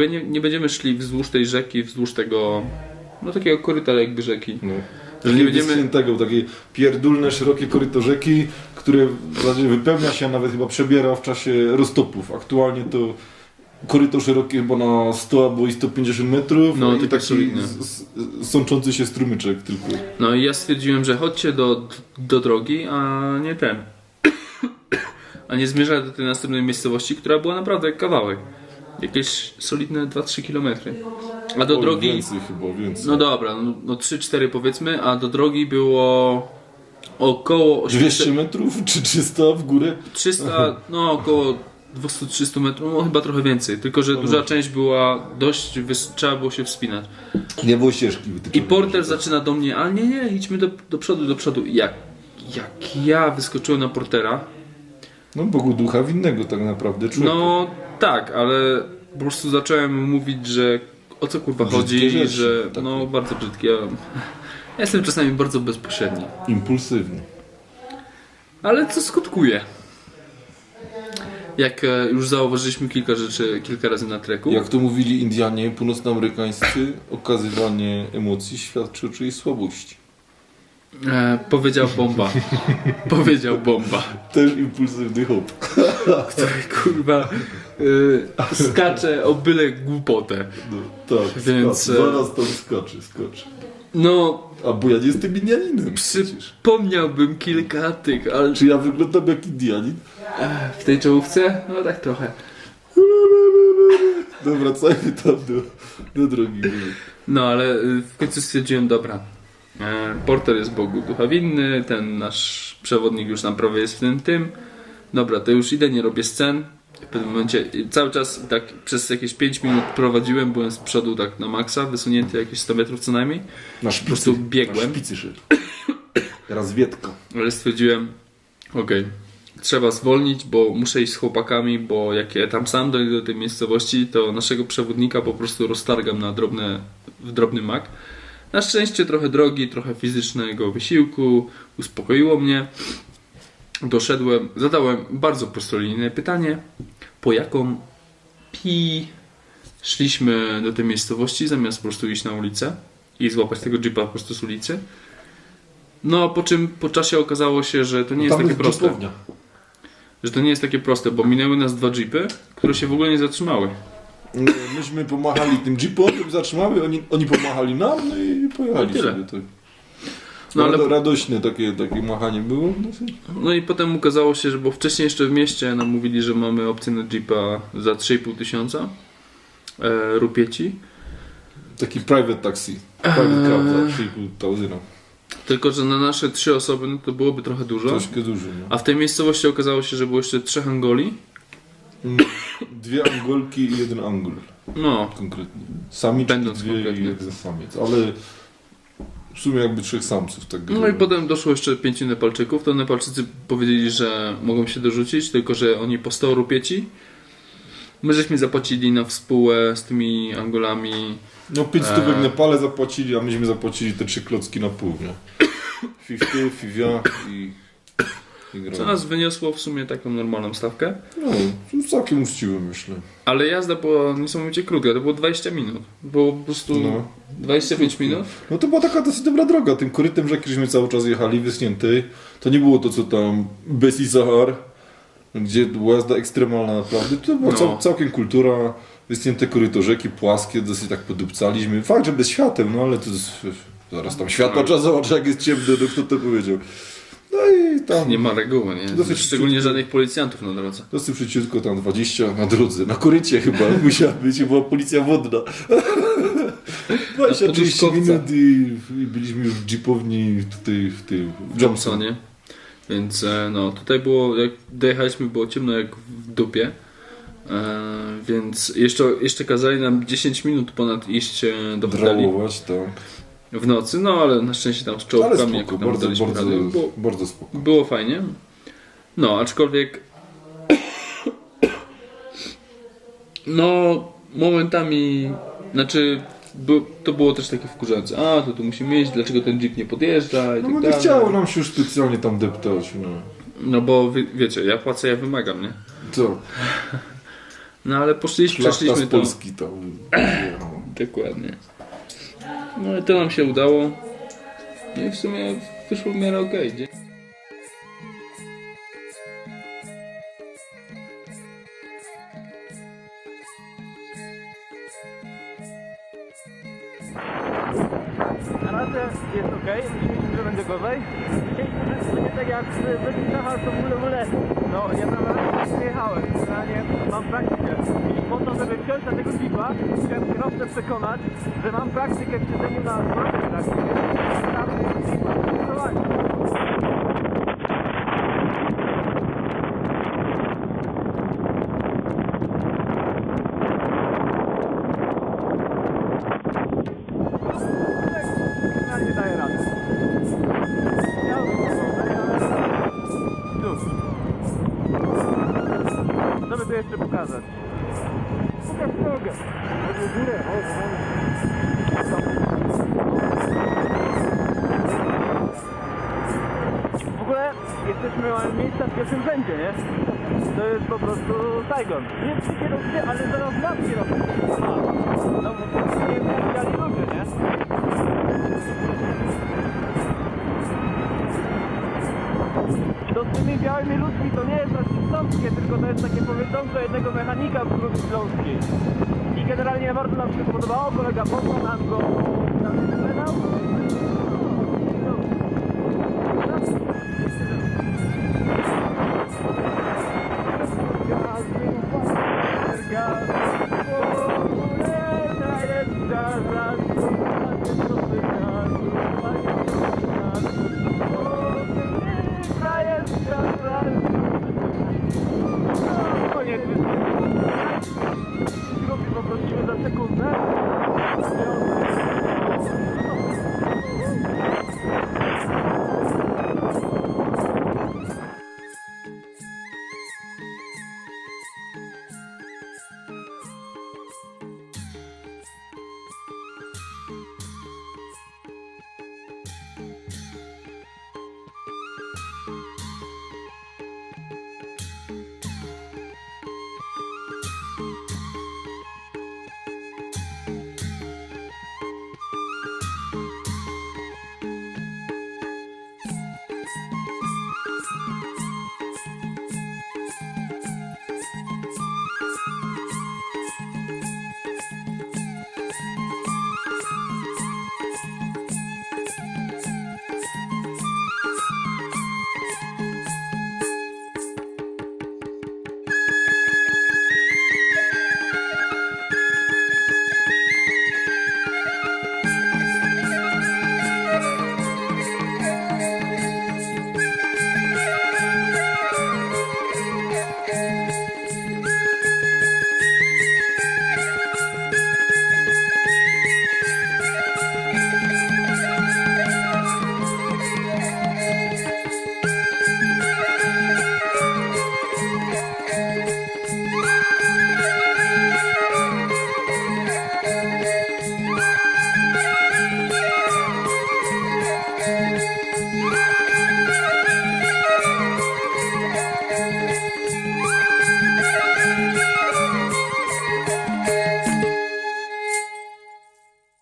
Nie, nie będziemy szli wzdłuż tej rzeki, wzdłuż tego, no takiego koryta jakby rzeki. No. Że nie będziemy- takie pierdólne, szerokie koryto rzeki, które w zasadzie wypełnia się, a nawet chyba przebiera w czasie roztopów. Aktualnie to koryto szerokie chyba na 100 albo i 150 metrów No, i tak taki z- sączący się strumyczek tylko. No i ja stwierdziłem, że chodźcie do, do drogi, a nie ten. A nie zmierzać do tej następnej miejscowości, która była naprawdę jak kawałek. Jakieś solidne 2-3 km. A do Oj, drogi. Więcej chyba, więcej. No dobra, no, no 3-4 powiedzmy, a do drogi było około 800, 200 metrów czy 300 w górę? 300, no około 200-300 metrów, no chyba trochę więcej. Tylko, że duża część była dość, wys- trzeba było się wspinać. Nie było ścieżki I porter zaczyna do mnie, ale nie, nie, idźmy do, do przodu, do przodu. I Jak, jak ja wyskoczyłem na portera, No Bogu ducha winnego tak naprawdę. Człowieka. no tak, ale po prostu zacząłem mówić, że o co kurwa Brzydkie chodzi, rzeczy, że takie. no bardzo brzydkie. Ja jestem czasami bardzo bezpośredni. Impulsywny. Ale co skutkuje? Jak e, już zauważyliśmy kilka rzeczy kilka razy na treku. Jak to mówili Indianie północnoamerykańscy, okazywanie emocji świadczy o czyjejś słabości. E, powiedział bomba. powiedział bomba. Też impulsywny hop. Który kurwa y, skacze o byle głupotę. No, tak, Więc, skacze. e, Zaraz tam skacze, skacze. No, A bo ja nie jestem Indianinem przecież. przypomniałbym kilka tych, ale Czy ja wyglądam jak Indianin? w tej czołówce? No tak trochę. No wracajmy tam do, do drogi. No ale y, w końcu stwierdziłem, dobra. E, Porter jest Bogu ducha winny, ten nasz przewodnik już nam prawie jest w tym tym. Dobra, to już idę, nie robię scen. W pewnym momencie cały czas tak przez jakieś 5 minut prowadziłem, byłem z przodu tak na maksa, wysunięty jakieś 100 metrów co najmniej. Na Po prostu biegłem. Na szpicy szedł. Teraz Wietka. Ale stwierdziłem, okej, trzeba zwolnić, bo muszę iść z chłopakami, bo jak ja tam sam dojdę do tej miejscowości, to naszego przewodnika po prostu roztargam na drobne, w drobny mak. Na szczęście trochę drogi, trochę fizycznego wysiłku, uspokoiło mnie. Doszedłem, zadałem bardzo prostolinijne pytanie, po jaką pi szliśmy do tej miejscowości, zamiast po prostu iść na ulicę i złapać tego jeepa po prostu z ulicy. No, po czym po czasie okazało się, że to nie jest Tam takie proste. Że to nie jest takie proste, bo minęły nas dwa jeepy, które się w ogóle nie zatrzymały. No, Myśmy pomachali tym jeepom, żeby zatrzymały, oni, oni pomachali nam, no i pojechali tyle. sobie. Tak. No, ale- Rado- Radośne takie, takie machanie było. No i potem okazało się, że bo wcześniej jeszcze w mieście nam mówili, że mamy opcję na jeepa za 3,5 tysiąca e, rupieci. Taki private taxi. Private car za 3,5 tysiąca. Tylko, że na nasze trzy osoby no to byłoby trochę dużo. Troszkę duży. No. A w tej miejscowości okazało się, że było jeszcze trzech Angoli. Mm, Dwie angolki i jeden angol. No, Konkretnie. Samiczki Będąc dwie konkretny. i jeden samiec. Ale w sumie jakby trzech samców. Tak no i potem doszło jeszcze pięciu Nepalczyków. To Nepalczycy powiedzieli, że mogą się dorzucić, tylko że oni po 100 rupieci. My żeśmy zapłacili na współę z tymi Angolami No 5 stówek Eee. Nepale zapłacili, a myśmy zapłacili te trzy klocki na pół, nie? Fifty, Fivia i... Co nas wyniosło w sumie taką normalną stawkę. No, całkiem uczciwe myślę. Ale jazda była niesamowicie krótka, to było 20 minut. Było po prostu No. 25 minut. No to była taka dosyć dobra droga. Tym korytem rzeki, żeśmy cały czas jechali, wysnięty. To nie było to, co tam bez i Sahar, gdzie była jazda ekstremalna naprawdę. To była No. cał, całkiem kultura, wysnięte koryto rzeki, płaskie, dosyć tak podupcaliśmy. Fakt, że bez świateł, no ale to jest, zaraz tam światła trzeba zobaczyć, jak jest ciemno, no kto to powiedział. No i tam... Nie ma reguły, nie? Dosyć Szczególnie szybko. żadnych policjantów na drodze. Dosyć przyciutko, tam 20 na drodze, na korycie chyba musiała być, była policja wodna. 20-30 poduszkowca. minut i, i byliśmy już w jeepowni tutaj w tym Johnsonie. Więc e, no, tutaj było, jak dojechaliśmy, było ciemno jak w dupie. E, więc jeszcze, jeszcze kazali nam 10 minut ponad iść e, do hoteli Drałować, tak. W nocy, no ale na szczęście tam z Ale czołówkami spoko, jak tam bardzo, bardzo, radę. Było, bardzo spoko. było fajnie. No, aczkolwiek no, momentami znaczy to było też takie wkurzające. A, to tu musimy jeździć, dlaczego ten jeep nie podjeżdża i No tak bo nie dalej. chciało nam się już specjalnie tam deptać, no. No bo wy, wiecie, ja płacę, ja wymagam, nie? Co? No ale poszliśmy, Szlachta przeszliśmy z. Polski to wyjechał. Dokładnie. No i to nam się udało. No i w sumie wyszło w miarę okej. Dzie- Na razie jest ok, myśleliśmy, że będzie gorzej. Będzie tak jak w Bezliczach, ale to w ogóle, w. No, ja tam raz nie jechałem, generalnie mam praktykę. I po to, żeby wsiąść na tego jeepa, przekonać, że mam praktykę w siedzeniu na złotej praktyce. Tam prowadzi. Pierwszym rzędzie, nie? To jest po prostu Saigon. Nie przy kierowcy, ale zaraz nad kierowcą. Aha. No, bo nie widzieli ludzie, nie? To z tymi białymi ludźmi to nie jest rasistowskie, tylko to jest takie powiedzonko jednego mechanika w Górze Śląskiej. I generalnie bardzo nam się podobało, kolega poznał nam go nam się